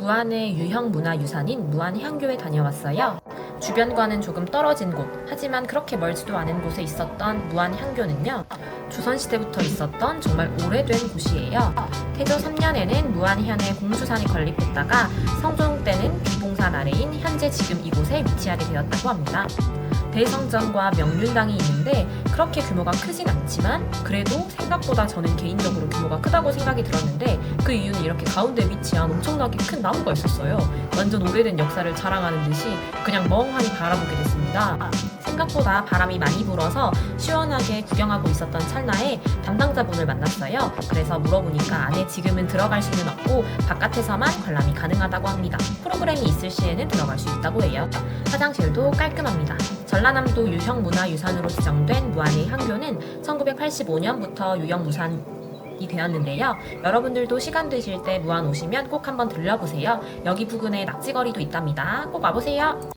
무안의 유형 문화 유산인 무안향교에 다녀왔어요. 주변과는 조금 떨어진 곳, 하지만 그렇게 멀지도 않은 곳에 있었던 무안향교는요, 조선시대부터 있었던 정말 오래된 곳이에요. 태조 3년에는 무안현의 공수산이 건립됐다가 성종 때는 비봉산 아래인 현재 지금 이곳에 위치하게 되었다고 합니다. 대성전과 명륜당이 있는데 그렇게 규모가 크진 않지만 그래도 생각보다 저는 개인적으로 규모가 크다고 생각이 들었는데 그 이유는 이렇게 가운데 위치한 엄청나게 큰 나무가 있었어요. 완전 오래된 역사를 자랑하는 듯이 그냥 멍하니 바라보게 됐습니다. 생각보다 바람이 많이 불어서 시원하게 구경하고 있었던 찰나에 담당자분을 만났어요. 그래서 물어보니까 안에 지금은 들어갈 수는 없고 바깥에서만 관람이 가능하다고 합니다. 프로그램이 있을 시에는 들어갈 수 있다고 해요. 화장실도 깔끔합니다. 전라남도 유형문화유산으로 지정된 무안의 향교는 1985년부터 유형무산 이 되었는데요. 여러분들도 시간 되실 때 무안 오시면 꼭 한번 들려보세요. 여기 부근에 낙지거리도 있답니다. 꼭 와보세요.